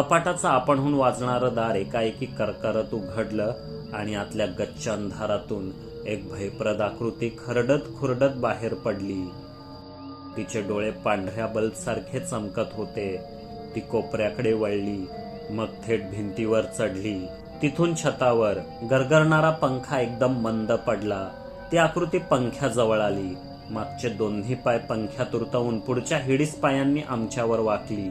कपाटाचं आपणहून वाजणारं दार एकाएकी करकरत उघडलं आणि आतल्या गच्च अंधारातून एक भयप्रद आकृती खरडत खुरडत बाहेर पडली. तिचे डोळे पांढऱ्या बल्ब सारखे चमकत होते. ती कोपऱ्याकडे वळली. मग थेट भिंतीवर चढली. तिथून छतावर गरगरणारा पंखा एकदम मंद पडला. ती आकृती पंख्याजवळ आली. मागचे दोन्ही पाय पंख्यात उरतवून पुढच्या हिडीस पायांनी आमच्यावर वाकली.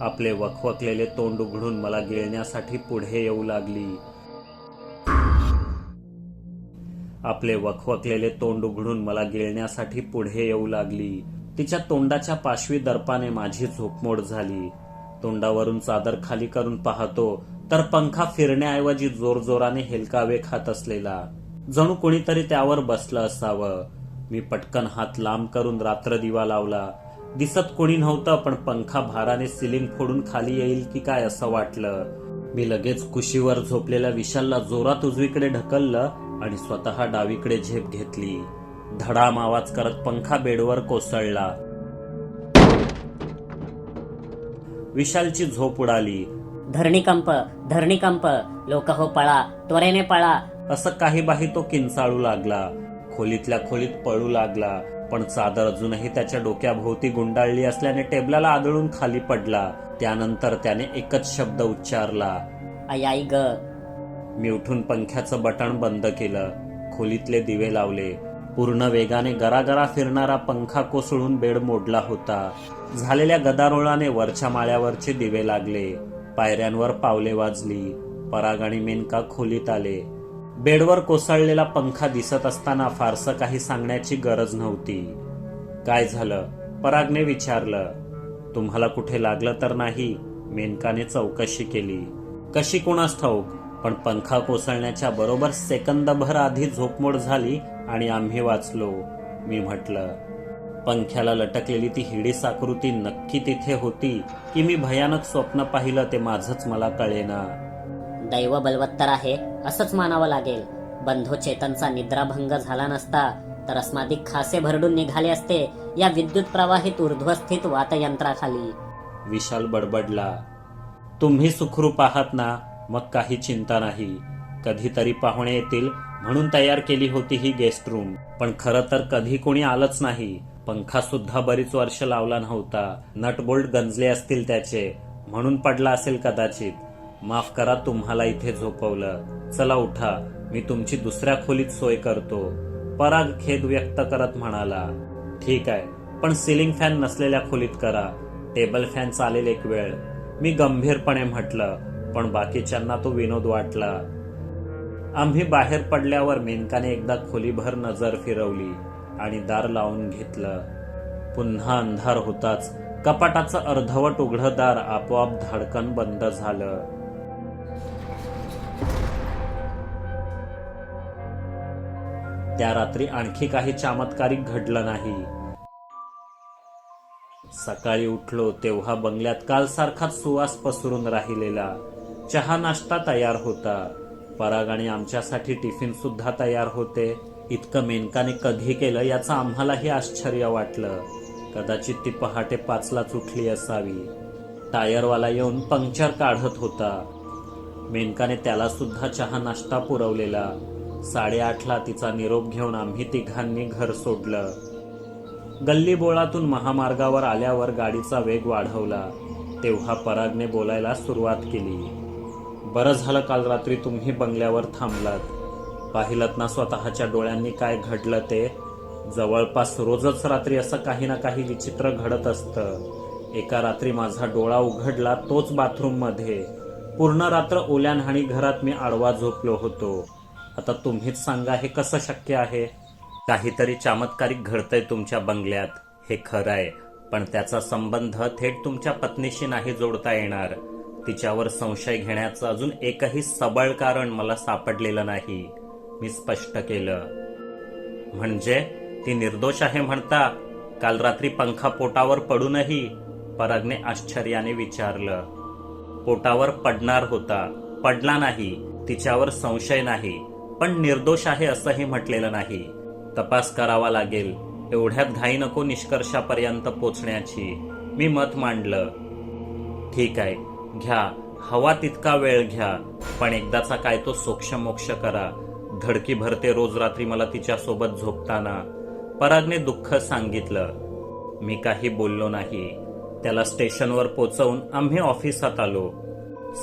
आपले वखवकलेले तोंड उघडून मला गिळण्यासाठी पुढे येऊ लागली. आपले वखवकलेले तोंड उघडून मला गिळण्यासाठी पुढे येऊ लागली. तिच्या तोंडाच्या पाशवी दर्पाने माझी झोपमोड झाली. तोंडावरून चादर खाली करून पाहतो तर पंखा फिरण्याऐवजी जोरजोराने हेलकावे खात असलेला. जणू कोणीतरी त्यावर बसलं असावं. मी पटकन हात लांब करून रात्र दिवा लावला. दिसत कोणी नव्हतं पण पंखा भाराने सिलिंग फोडून खाली येईल की काय असं वाटलं. मी लगेच कुशीवर झोपलेल्या विशालला जोरात उजवीकडे ढकललं आणि स्वतः डावीकडे झेप घेतली. धडाम आवाज करत पंखा बेडवर कोसळला. विशालची झोप उडाली. धरणीकंप धरणीकंप लोक हो पळा त्वरेने पळा. असं काही बाही तो किंचाळू लागला. खोलीतल्या खोलीत पळू लागला. पण चादर अजूनही त्याच्या डोक्याभोवती गुंडाळली असल्याने टेबलाला आदळून खाली पडला. त्यानंतर त्याने एकच शब्द उच्चारला. आई आई ग. मी उठून पंख्याचं बटण बंद केलं. खोलीतले दिवे लावले. पूर्ण वेगाने गरागरा फिरणारा पंखा कोसळून बेड मोडला होता. झालेल्या गदारोळाने वरच्या माळ्यावरचे दिवे लागले. पायऱ्यांवर पावले वाजली. पराग आणि मेनका खोलीत आले. बेडवर कोसळलेला पंखा दिसत असताना फारसं काही सांगण्याची गरज नव्हती. काय झालं? परागने विचारलं तुम्हाला कुठे लागलं तर नाही? मेनकाने चौकशी केली. कशी कुणास ठाऊक पण पंखा कोसळण्याच्या बरोबर सेकंदभर आधी झोपमोड झाली आणि आम्ही वाचलो. मी म्हटलं पंख्याला लटकलेली ती हिडीस आकृती नक्की तिथे होती की मी भयानक स्वप्न पाहिलं ते माझंच मला कळेना. दैव बलवत्तर आहे असंच मानावं लागेल. बंधू चेतनचा निद्राभंग झाला नसता तर अस्मादिक खासे भरडून निघाले असते या विद्युत प्रवाहित ऊर्ध्वस्थित वातयंत्राखाली. विशाल बडबडला. तुम्ही सुखरूप आहात ना? मग काही चिंता नाही. कधीतरी पाहुणे येतील म्हणून तयार केली होती ही गेस्ट रूम. पण खरं तर कधी कोणी आलंच नाही. पंखा सुद्धा बरीच वर्ष लावला नव्हता. नटबोल्ट गंजले असतील त्याचे म्हणून पडला असेल कदाचित. माफ करा तुम्हाला इथे झोपवलं. चला उठा मी तुमची दुसऱ्या खोलीत सोय करतो. पराग खेद व्यक्त करत म्हणाला ठीक आहे पण सिलिंग फॅन नसलेल्या खोलीत करा. टेबल फॅन चालेल एक वेळ. मी गंभीरपणे म्हटलं पण बाकीच्यांना तो विनोद वाटला. आम्ही बाहेर पडल्यावर मेनकाने एकदा खोलीभर नजर फिरवली आणि दार लावून घेतलं. पुन्हा अंधार होताच कपाटाचं अर्धवट उघडं दार आपोआप धाडकन बंद झालं. त्या रात्री आणखी काही चमत्कारिक घडलं नाही. सकाळी उठलो तेव्हा बंगल्यात कालसारखाच सुवास पसरून राहिलेला. चहा नाश्ता तयार होता. पराग आणि आमच्यासाठी टिफिन सुद्धा तयार होते. इतकं मेनकाने कधी केलं याचं आम्हालाही आश्चर्य वाटलं. कदाचित ती पहाटे पाचलाच उठली असावी. टायरवाला येऊन पंक्चर काढत होता. मेनकाने त्याला सुद्धा चहा नाश्ता पुरवलेला. साडेआठला तिचा निरोप घेऊन आम्ही तिघांनी घर सोडलं. गल्ली बोळातून महामार्गावर आल्यावर गाडीचा वेग वाढवला. तेव्हा परागने बोलायला सुरुवात केली. बरं झालं काल रात्री तुम्ही बंगल्यावर थांबलात. पाहिलत ना स्वतःच्या डोळ्यांनी काय घडलं ते? जवळपास रोजच रात्री असं काही ना काही विचित्र घडत असतं. एका रात्री माझा डोळा उघडला तोच बाथरूममध्ये. पूर्ण रात्र ओल्यानहाणी घरात मी आडवा झोपलो होतो. आता तुम्हीच सांगा हे कसं शक्य आहे? काहीतरी चमत्कारिक घडतंय तुमच्या बंगल्यात. हे खरं आहे पण त्याचा संबंध थेट तुमच्या पत्नीशी नाही जोडता येणार. तिच्यावर संशय घेण्याचं अजून एकही सबळ कारण मला सापडलेलं नाही. मी स्पष्ट केलं. म्हणजे ती निर्दोष आहे म्हणता काल रात्री पंखा पोटावर पडूनही परागने आश्चर्याने विचारलं. पोटावर पडणार होता. पडला नाही. तिच्यावर संशय नाही. पण निर्दोष आहे असंही म्हटलेलं नाही. तपास करावा लागेल. एवढ्यात घाई नको निष्कर्षापर्यंत पोचण्याची. मी मत मांडलं. ठीक आहे. घ्या. हवा तितका वेळ घ्या. पण एकदाचा काय तो सोक्षमोक्ष करा. धडकी भरते रोज रात्री मला तिच्यासोबत झोपताना. परागने दुःख सांगितलं. मी काही बोललो नाही. त्याला स्टेशनवर पोचवून आम्ही ऑफिसात आलो.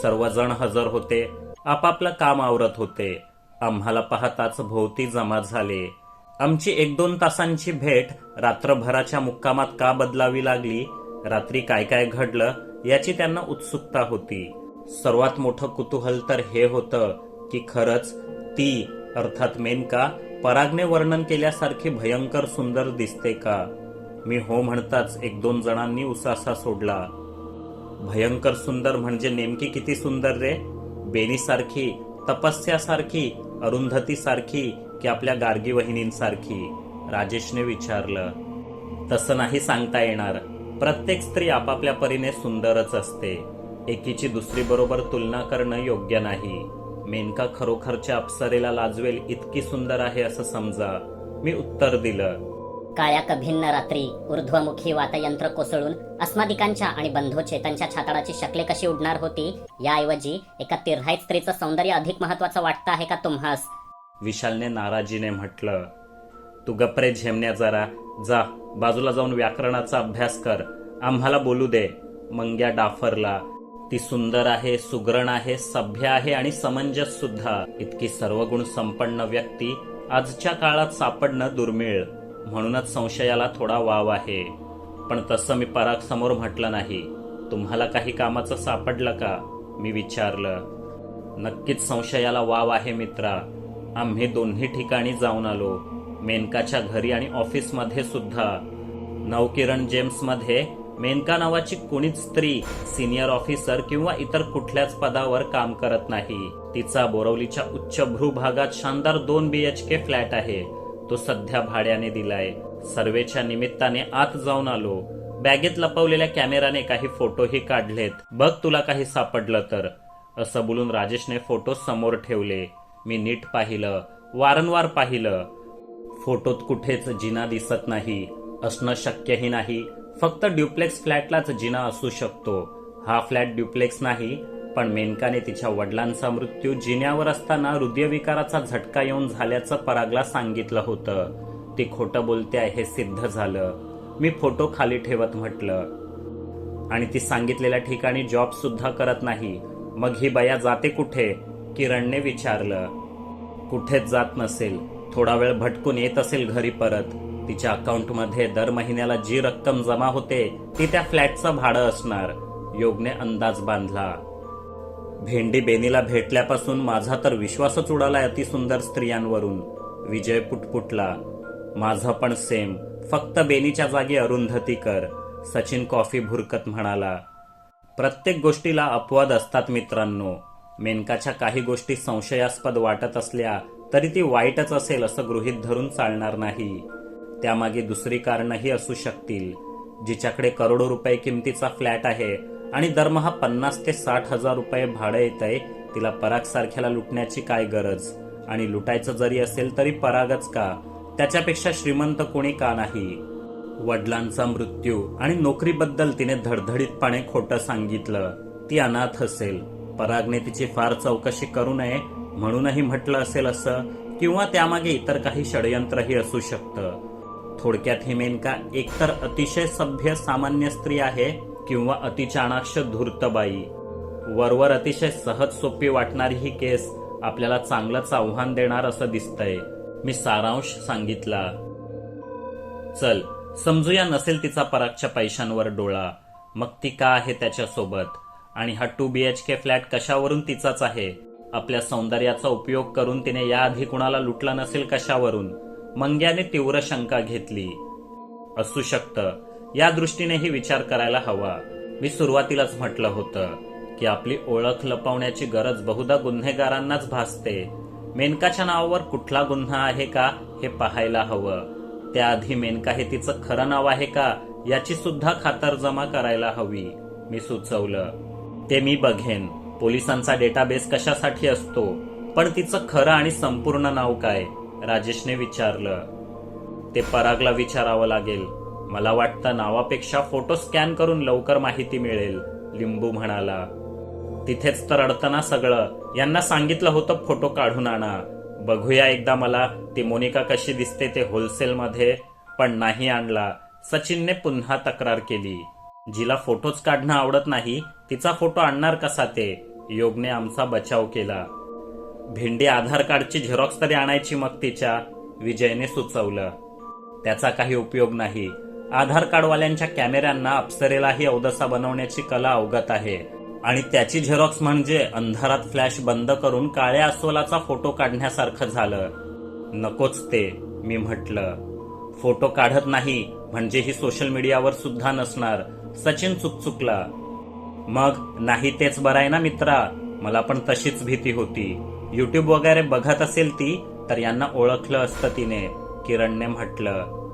सर्वजण हजर होते. आपापलं काम आवरत होते. आम्हाला पाहताच भोवती जमा झाले. आमची एक दोन तासांची भेट रात्रभराच्या मुक्कामात का बदलावी लागली? रात्री काय काय घडलं? याची त्यांना उत्सुकता होती. सर्वात मोठं कुतूहल तर हे होतं की खरंच ती अर्थात मेनका परागने वर्णन केल्यासारखी भयंकर सुंदर दिसते का? मी हो म्हणताच एक दोन जणांनी उसासा सोडला. भयंकर सुंदर म्हणजे नेमकी किती सुंदर रे? बेनीसारखी तपस्यासारखी अरुंधतीसारखी की आपल्या गार्गी वहिनींसारखी? राजेशने विचारलं. तसं नाही सांगता येणार. प्रत्येक स्त्री आपापल्या परीने सुंदरच असते. एकीची दुसरी बरोबर तुलना करणं योग्य नाही. मेनका खरोखरच्या अप्सरेला लाजवेल इतकी सुंदर आहे असं समजा. मी उत्तर दिलं. काळ्या कभिन्न रात्री ऊर्ध्वमुखी वातयंत्र कोसळून अस्मादिकांच्या आणि बंधू चेतनच्या छाताडाची शकले कशी उडणार होती याऐवजी एका तिर्हाईत स्त्रीचं सौंदर्य अधिक महत्वाचं वाटतं आहे का तुम्हास? विशालने नाराजीने म्हटलं तू गप्रे झेमण्या जरा जा बाजूला जाऊन व्याकरणाचा अभ्यास कर आम्हाला बोलू दे मंग्या डाफरला. ती सुंदर आहे सुग्रण आहे सभ्य आहे आणि समंजस सुद्धा. इतकी सर्वगुण संपन्न व्यक्ती आजच्या काळात सापडणं दुर्मिळ. म्हणूनच संशयाला थोडा वाव आहे. पण तसं मी पराग समोर म्हटलं नाही. तुम्हाला काही कामाचं सापडलं का? मी विचारलं. नक्कीच संशयाला वाव आहे मित्रा. आम्ही दोन्ही ठिकाणी जाऊन आलो. मेनकाच्या घरी आणि ऑफिसमध्ये सुद्धा. नवकिरण जेम्समध्ये मेनका नावाची कुणीच स्त्री सिनियर ऑफिसर किंवा इतर कुठल्याच पदावर काम करत नाही. तिचा बोरवलीच्या उच्च भागात शानदार दोन बी एच के फ्लॅट आहे. तो सध्या भाड्याने दिलाय. सर्वेच्या निमित्ताने आत जाऊन आलो. बॅगेत लपवलेल्या कॅमेराने काही फोटोही काढलेत. बघ तुला काही सापडलं तर. असं बोलून राजेशने फोटो समोर ठेवले. मी नीट पाहिलं. वारंवार पाहिलं. फोटोत कुठेच जिना दिसत नाही. असणं शक्यही नाही. फक्त ड्युप्लेक्स फ्लॅटलाच जिना असू शकतो. हा फ्लॅट ड्युप्लेक्स नाही पण मेनकाने तिच्या वडिलांचा मृत्यू जिन्यावर असताना हृदयविकाराचा झटका येऊन झाल्याचं परागला सांगितलं होतं. ती खोटं बोलते आहे हे सिद्ध झालं. मी फोटो खाली ठेवत म्हटलं. आणि ती सांगितलेल्या ठिकाणी जॉब सुद्धा करत नाही. मग ही बया जाते कुठे? किरणने विचारलं. कुठेच जात नसेल. थोडा वेळ भटकून येत असेल घरी परत. तिच्या अकाउंटमध्ये दर महिन्याला जी रक्कम जमा होते ती त्या फ्लॅटचं भाडं असणार. योगने अंदाज बांधला. भेंडी बेनीला भेटल्यापासून माझा तर विश्वासच उडालाय अतिसुंदर स्त्रियांवरून. विजय पुटपुटला. माझं पण सेम फक्त बेनीच्या जागी अरुंधती कर सचिन कॉफी भुरकत म्हणाला. प्रत्येक गोष्टीला अपवाद असतात मित्रांनो. मेनकाच्या काही गोष्टी संशयास्पद वाटत असल्या तरी ती वाईटच असेल असं गृहीत धरून चालणार नाही. त्यामागे दुसरी कारणंही असू शकतील. जिच्याकडे करोडो रुपये किमतीचा फ्लॅट आहे आणि दरमहा पन्नास ते साठ हजार रुपये भाडं येत आहे. तिला पराग सारख्याला लुटण्याची काय गरज? आणि लुटायचं जरी असेल तरी परागच का? त्याच्यापेक्षा श्रीमंत कोणी का नाही? वडिलांचा मृत्यू आणि नोकरीबद्दल तिने धडधडीतपणे खोटं सांगितलं. ती अनाथ असेल. परागने तिची फार चौकशी करू नये म्हणूनही म्हटलं असेल असं किंवा त्यामागे इतर काही षडयंत्रही असू शकतं. थोडक्यात ही मेनका एकतर अतिशय सभ्य सामान्य स्त्री आहे किंवा अतिचाणाक्ष धूर्तबाई. वरवर अतिशय सहज सोपी वाटणारी ही केस आपल्याला चांगलंच आव्हान देणार असं दिसतंय. मी सारांश सांगितला. चल समजूया नसेल तिचा परागच्या पैशांवर डोळा. मग ती का आहे त्याच्यासोबत? आणि हा two B H K flat कशावरून तिचाच आहे? आपल्या सौंदर्याचा उपयोग करून तिने याआधी कुणाला लुटला नसेल कशावरून? मंग्याने तीव्र शंका घेतली. असू शकतं. या दृष्टीनेही विचार करायला हवा. मी सुरुवातीलाच म्हटलं होतं की आपली ओळख लपवण्याची गरज बहुधा गुन्हेगारांनाच भासते. मेनकाच्या नावावर कुठला गुन्हा आहे का हे पाहायला हवं. त्याआधी मेनका हे तिचं खरं नाव आहे का याची सुद्धा खातरजमा करायला हवी. मी सुचवलं. ते मी बघेन. पोलिसांचा डेटाबेस कशासाठी असतो? पण तिचं खरं आणि संपूर्ण नाव काय? राजेशने विचारलं. ते परागला विचारावं लागेल. मला वाटतं नावापेक्षा फोटो स्कॅन करून लवकर माहिती मिळेल लिंबू म्हणाला. तिथेच तर अडताना सगळं. यांना सांगितलं होतं फोटो काढून आणा. बघूया एकदा मला ती मोनिका कशी दिसते ते होलसेलमध्ये पण नाही आणला. सचिनने पुन्हा तक्रार केली. जिला फोटोच काढणं आवडत नाही तिचा फोटो आणणार कसा ते? योगने आमचा बचाव केला. भेंडी आधार कार्डची झेरॉक्स तरी आणायची मग तिच्या विजयने सुचवलं. त्याचा काही उपयोग नाही. आधार कार्डवाल्यांच्या कॅमेऱ्यांना अप्सरेलाही अवदसा बनवण्याची कला अवगत आहे. आणि त्याची झेरॉक्स म्हणजे अंधारात फ्लॅश बंद करून काळ्या अस्वलाचा फोटो काढण्यासारखं झालं. नकोच ते मी म्हटलं. फोटो काढत नाही म्हणजे ही सोशल मीडियावर सुद्धा नसणार. सचिन चुकचुकला. मग नाही तेच बरं आहे ना मित्रा? मला पण तशीच भीती होती. युट्यूब वगैरे बघत असेल ती तर यांना ओळखलं असतं तिने किरणने म्हटलं.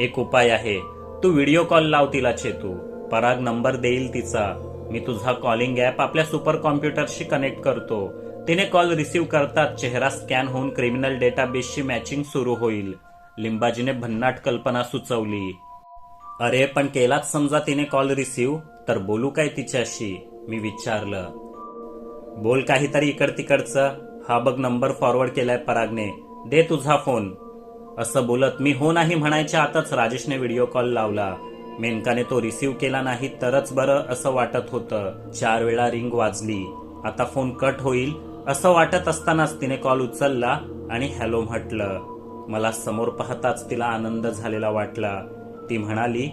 एक उपाय आहे. तू व्हिडिओ कॉल लाव तिला चेतू. पराग नंबर देईल तिचा. मी तुझा कॉलिंग ॲप आपल्या सुपर कॉम्प्युटरशी कनेक्ट करतो. तिने कॉल रिसीव्ह करतात चेहरा स्कॅन होऊन क्रिमिनल डेटाबेसची मॅचिंग सुरू होईल. लिंबाजीने भन्नाट कल्पना सुचवली. अरे पण केलाच समजा तिने कॉल रिसीव्ह? तर बोलू काय तिच्याशी? मी विचारलं. बोल काहीतरी इकड तिकडचं. हा बघ नंबर फॉरवर्ड केलाय परागने. दे तुझा फोन. असं बोलत मी हो नाही म्हणायच्या आतच राजेशने व्हिडिओ कॉल लावला. मेनकाने तो रिसीव्ह केला नाही तरच बरं असं वाटत होतं. चार वेळा रिंग वाजली. आता फोन कट होईल असं वाटत असतानाच तिने कॉल उचलला आणि हॅलो म्हटलं. मला समोर पाहताच तिला आनंद झालेला वाटला. ती म्हणाली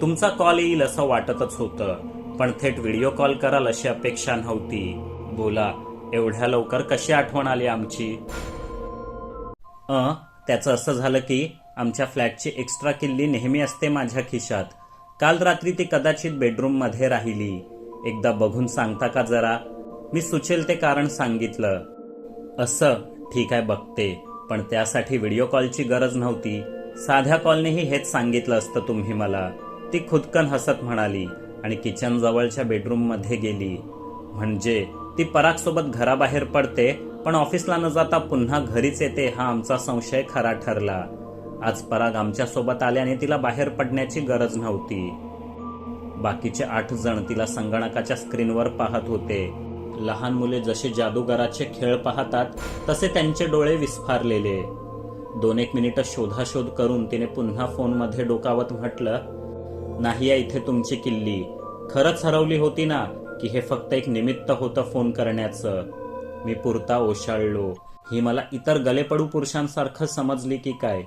तुमचा कॉल येईल असं वाटतच होतं पण थेट व्हिडिओ कॉल कराल अशी अपेक्षा नव्हती. बोला एवढ्या लवकर कशी आठवण आली आमची? अ? त्याचं असं झालं की आमच्या फ्लॅटची एक्स्ट्रा किल्ली नेहमी असते माझ्या खिशात. काल रात्री ती कदाचित बेडरूममध्ये राहिली. एकदा बघून सांगता का जरा? मी सुचेल ते कारण सांगितलं. असं ठीक आहे बघते. पण त्यासाठी व्हिडिओ कॉलची गरज नव्हती. साध्या कॉलनेही हेच सांगितलं असतं तुम्ही मला. ती खुदकन हसत म्हणाली आणि किचन जवळच्या बेडरूममध्ये गेली. म्हणजे ती पराग सोबत घराबाहेर पडते पण ऑफिसला न जाता पुन्हा घरीच येते हा आमचा संशय खरा ठरला. आज पराग आमच्यासोबत आल्याने तिला बाहेर पडण्याची गरज नव्हती. बाकीचे आठ जण तिला संगणकाच्या स्क्रीनवर पाहत होते. लहान मुले जसे जादूगाराचे खेळ पाहतात तसे त्यांचे डोळे विस्फारलेले. दोन एक मिनिटं शोधाशोध करून तिने पुन्हा फोनमध्ये डोकावत म्हटलं नाही आहे इथे तुमची किल्ली. खरंच हरवली होती ना की हे फक्त एक निमित्त होतं फोन करण्याचं. मी पुरता ओशाळलो. ही मला इतर गलेपडू पुरुषांसारखं समजली की काय?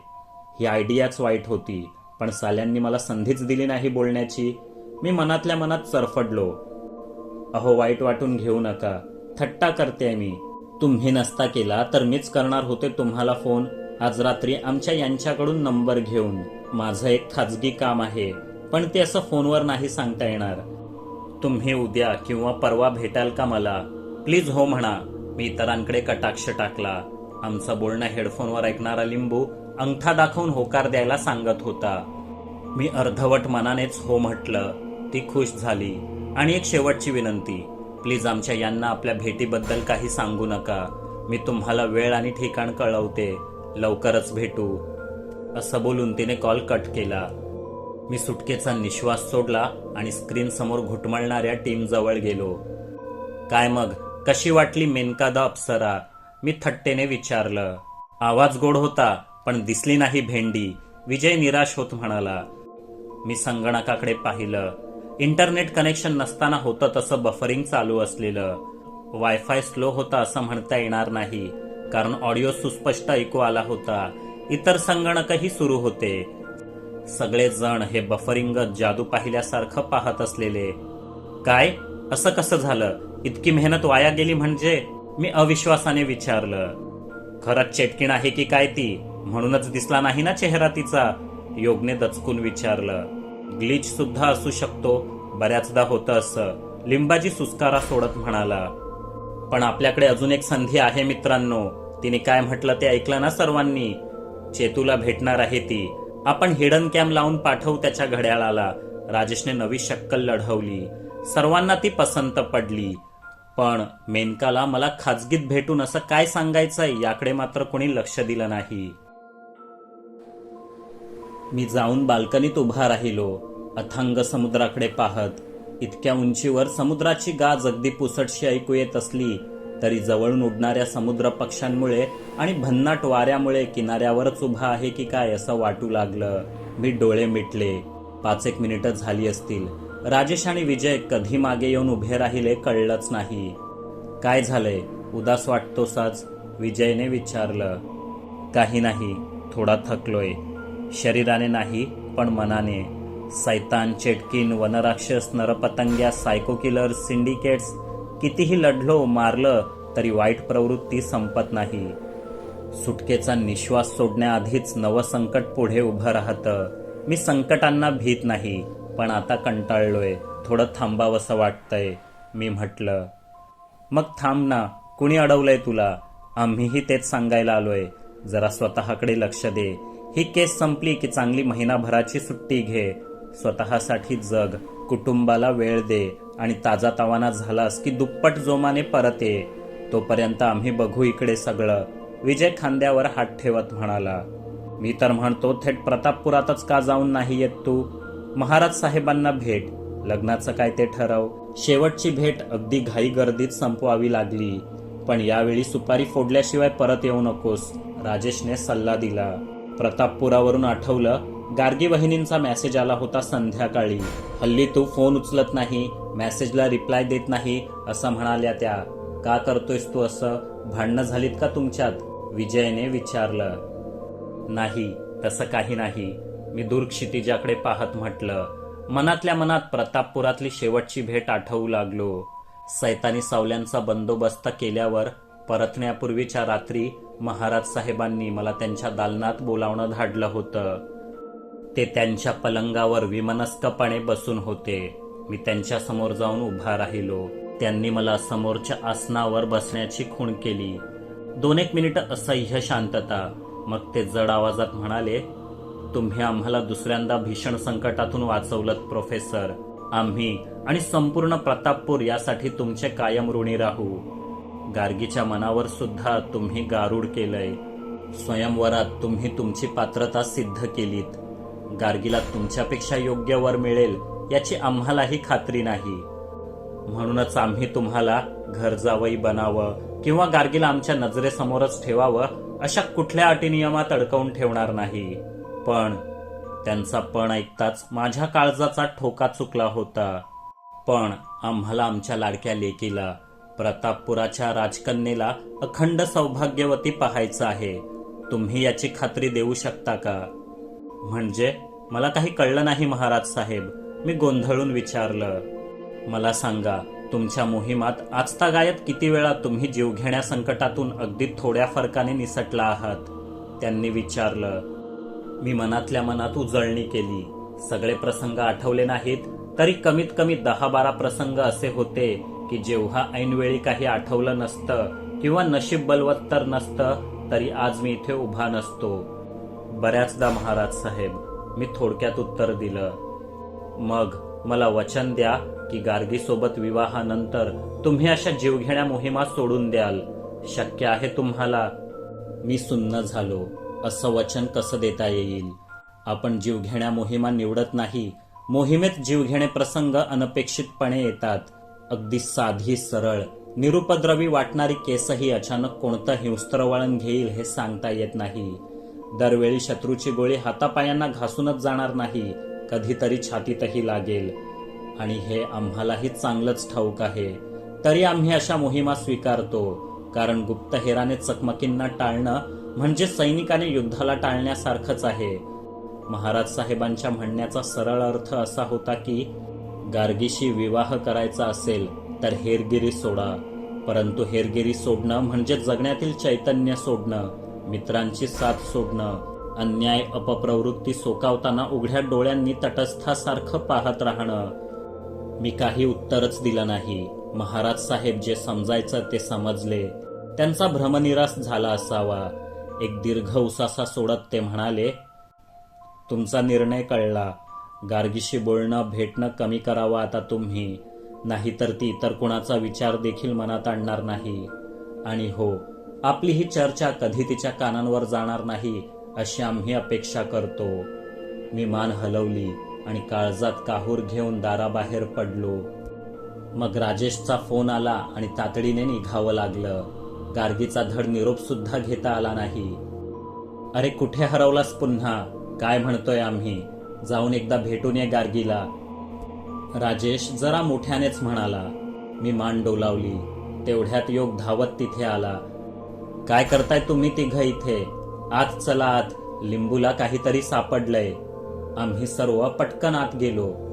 ही आयडियाच वाईट होती पण साल्यांनी मला संधीच दिली नाही बोलण्याची. मी मनातल्या मनात चरफडलो. अहो वाईट वाटून घेऊ नका. थट्टा करते मी. तुम्ही नसता केला तर मीच करणार होते तुम्हाला फोन. आज रात्री आमच्या यांच्याकडून नंबर घेऊन. माझं एक खाजगी काम आहे पण ते असं फोनवर नाही सांगता येणार. तुम्ही उद्या किंवा परवा भेटाल का मला? प्लीज हो म्हणा. मी इतरांकडे कटाक्ष टाकला. आमचं बोलणं हेडफोनवर ऐकणारा लिंबू अंगठा दाखवून होकार द्यायला सांगत होता. मी अर्धवट मनानेच हो म्हटलं. ती खुश झाली. आणि एक शेवटची विनंती. प्लीज आमच्या यांना आपल्या भेटीबद्दल काही सांगू नका. मी तुम्हाला वेळ आणि ठिकाण कळवते. लवकरच भेटू. असं बोलून तिने कॉल कट केला. मी सुटकेचा निश्वास सोडला आणि स्क्रीन समोर घुटमळणाऱ्या टीम जवळ गेलो. काय मग? कशी वाटली मेनका द अप्सरा? मी थट्टेने विचारलं. आवाज गोड होता पण दिसली नाही भेंडी. विजय निराश होत म्हणाला. मी संगणकाकडे पाहिलं. इंटरनेट कनेक्शन नसताना होतं तसं बफरिंग चालू असलेलं. वायफाय स्लो होता असं म्हणता येणार नाही कारण ऑडिओ सुस्पष्ट ऐकू आला होता. इतर संगणकही सुरू होते. सगळे जण हे बफरिंग जादू पाहिल्यासारखं पाहत असलेले. काय? असं कसं झालं? इतकी मेहनत वाया गेली म्हणजे मी अविश्वासाने विचारलं खरंच चेटकीण आहे की काय ती? म्हणूनच दिसला नाही ना चेहरा तिचा योगने दचकून विचारलं. ग्लिच सुद्धा असू शकतो बऱ्याचदा होतं असं लिंबाजी सुस्कारा सोडत म्हणाला. पण आपल्याकडे अजून एक संधी आहे मित्रांनो तिने काय म्हटलं ते ऐकलं ना सर्वांनी? चेतूला भेटणार आहे ती. आपण हिडन कॅम लावून पाठवू त्याच्या घड्याळाला. राजेशने नवी शक्कल लढवली. सर्वांना ती पसंत पडली. पण मेनकाला मला खाजगीत भेटून असं काय सांगायचंय याकडे मात्र कोणी लक्ष दिलं नाही. मी जाऊन बाल्कनीत उभा राहिलो. अथांग समुद्राकडे पाहत इतक्या उंचीवर समुद्राची गाज अगदी पुसटशी ऐकू येत असली तरी जवळून उडणाऱ्या समुद्र पक्ष्यांमुळे आणि भन्नाट वाऱ्यामुळे किनाऱ्यावरच उभा आहे की काय असं वाटू लागलं. मी डोळे मिटले. पाच एक मिनिटं झाली असतील. राजेश आणि विजय कधी मागे येऊन उभे राहिले कळलंच नाही. काय झालंय? उदास वाटतोसाच विजयने विचारलं. काही नाही थोडा थकलोय. शरीराने नाही पण मनाने. सैतान चेटकीन वनराक्षस नरपतंग्या सायको किलर सिंडिकेट्स कितीही लढलो मारलं तरी वाईट प्रवृत्ती संपत नाही. सुटकेचा निश्वास सोडण्याआधीच नवं संकट पुढे उभं राहतं. मी संकटांना भीत नाही. पण आता कंटाळलोय. थोडं थांबावंसं वाटतंय मी म्हटलं. मग थांब ना कुणी अडवलंय तुला? आम्हीही तेच सांगायला आलोय. जरा स्वतःकडे लक्ष दे. ही केस संपली की चांगली महिनाभराची सुट्टी घे. स्वतःसाठी जग कुटुंबाला वेळ दे आणि ताजा तवाना झालास की दुप्पट जोमाने परत ये. तोपर्यंत आम्ही बघू इकडे सगळं. विजय खांद्यावर हात ठेवत म्हणाला. मी तर म्हणतो थेट प्रतापपुरातच का जाऊन नाही येत तू? महाराज साहेबांना भेट. लग्नाचं काय ते ठरव. शेवटची भेट अगदी घाई गर्दीत संपवावी लागली. पण यावेळी सुपारी फोडल्याशिवाय परत येऊ नकोस राजेशने सल्ला दिला. प्रतापपुरावरून आठवलं गार्गी वहिनींचा मेसेज आला होता संध्याकाळी. हल्ली तू फोन उचलत नाही मेसेजला रिप्लाय देत नाही असं म्हणाल्या त्या. का करतोयस तू असं? भांडणं झालीत का तुमच्यात? विजयने विचारलं. नाही तसं काही नाही. मी दूर क्षितिजाकडे पाहत म्हटलं मनातल्या मनात प्रतापपुरातली शेवटची भेट आठवू लागलो. सैतानी सावल्यांचा बंदोबस्त केल्यावर परतण्यापूर्वीच्या रात्री महाराज साहेबांनी मला त्यांच्या दालनात बोलावणं धाडलं होतं. ते त्यांच्या पलंगावर विमनस्कपणे बसून होते. मी त्यांच्यासमोर जाऊन उभा राहिलो. त्यांनी मला समोरच्या आसनावर बसण्याची खूण केली. दोन एक मिनिटं असह्य शांतता. मग ते जड आवाजात म्हणाले तुम्ही आम्हाला दुसऱ्यांदा भीषण संकटातून वाचवलत प्रोफेसर आम्ही आणि संपूर्ण प्रतापपूर यासाठी तुमचे कायम ऋणी राहू. गार्गीच्या मनावर सुद्धा तुम्ही गारूड केलंय. स्वयंवरात तुम्ही तुमची पात्रता सिद्ध केलीत. गार्गीला तुमच्यापेक्षा योग्य वर मिळेल याची आम्हालाही खात्री नाही. म्हणूनच आम्ही तुम्हाला घर जावई बनावं किंवा गार्गीला आमच्या नजरेसमोरच ठेवावं अशा कुठल्या अटी नियमात अडकवून ठेवणार नाही. पण त्यांचा पण ऐकताच माझ्या काळजाचा ठोका चुकला होता. पण आम्हाला आमच्या लाडक्या लेकीला प्रतापपुराच्या राजकन्येला अखंड सौभाग्यवती पाहायचं आहे. तुम्ही याची खात्री देऊ शकता का? म्हणजे मला काही कळलं नाही महाराज साहेब मी गोंधळून विचारलं. मला सांगा तुमच्या मोहिमात आजतागायत किती वेळा तुम्ही जीवघेण्या संकटातून अगदी थोड्या फरकाने निसटला आहात? त्यांनी विचारलं मी मनातल्या मनात उजळणी केली. सगळे प्रसंग आठवले नाहीत तरी कमीत कमी दहा बारा प्रसंग असे होते की जेव्हा ऐनवेळी काही आठवलं नसतं किंवा नशीब बलवत्तर नसतं तरी आज मी इथे उभा नसतो. बऱ्याचदा महाराज साहेब मी थोडक्यात उत्तर दिलं. मग मला वचन द्या की गार्गीसोबत विवाहानंतर तुम्ही अशा जीवघेण्या मोहिमा सोडून द्याल. शक्य आहे तुम्हाला. मी सुन्न झालो. असं वचन कसं देता येईल? आपण जीवघेण्या मोहिमा निवडत नाही. मोहिमेत जीवघेणे प्रसंग अनपेक्षितपणे येतात. अगदी साधी सरळ निरुपद्रवी वाटणारी केसही अचानक कोणतं हिंस्त्र वळण घेईल हे सांगता येत नाही. दरवेळी शत्रूची गोळी हातापायांना घासूनच जाणार नाही. कधीतरी छातीतही लागेल. आणि हे आम्हालाही चांगलंच ठाऊक आहे. तरी आम्ही अशा मोहिमा स्वीकारतो. कारण गुप्तहेराने चकमकींना टाळणं म्हणजे सैनिकाने युद्धाला टाळण्यासारखंच आहे. महाराज साहेबांच्या म्हणण्याचा सरळ अर्थ असा होता की गार्गीशी विवाह करायचा असेल तर हेरगिरी सोडा. परंतु हेरगिरी सोडणं म्हणजे जगण्यातील चैतन्य सोडणं मित्रांची साथ सोडणं अन्याय अपप्रवृत्ती सोकावताना उघड्या डोळ्यांनी तटस्थासारखं पाहत राहणं. मी काही उत्तरच दिलं नाही. महाराज साहेब जे समजायचं ते समजले. त्यांचा भ्रमनिरास झाला असावा. एक दीर्घ उसासा सोडत ते म्हणाले तुमचा निर्णय कळला. गार्गीशी बोलणं भेटणं कमी करावं आता तुम्ही. नाहीतर ती इतर कुणाचा विचार देखील मनात आणणार नाही. आणि हो आपली ही चर्चा कधी तिच्या कानांवर जाणार नाही अशी आम्ही अपेक्षा करतो. मी मान हलवली आणि काळजात काहूर घेऊन दाराबाहेर पडलो. मग राजेशचा फोन आला आणि तातडीने निघावं लागलं. गार्गीचा धड निरोप सुद्धा घेता आला नाही. अरे कुठे हरवलास पुन्हा? काय म्हणतोय आम्ही? जाऊन एकदा भेटून ये गार्गीला. राजेश जरा मोठ्यानेच म्हणाला मी मान डोलावली. तेवढ्यात योग धावत तिथे आला. काय करताय तुम्ही तिघ इथे? आत चला आत. लिंबूला काहीतरी सापडलंय. आम्ही सर्व पटकन आत गेलो.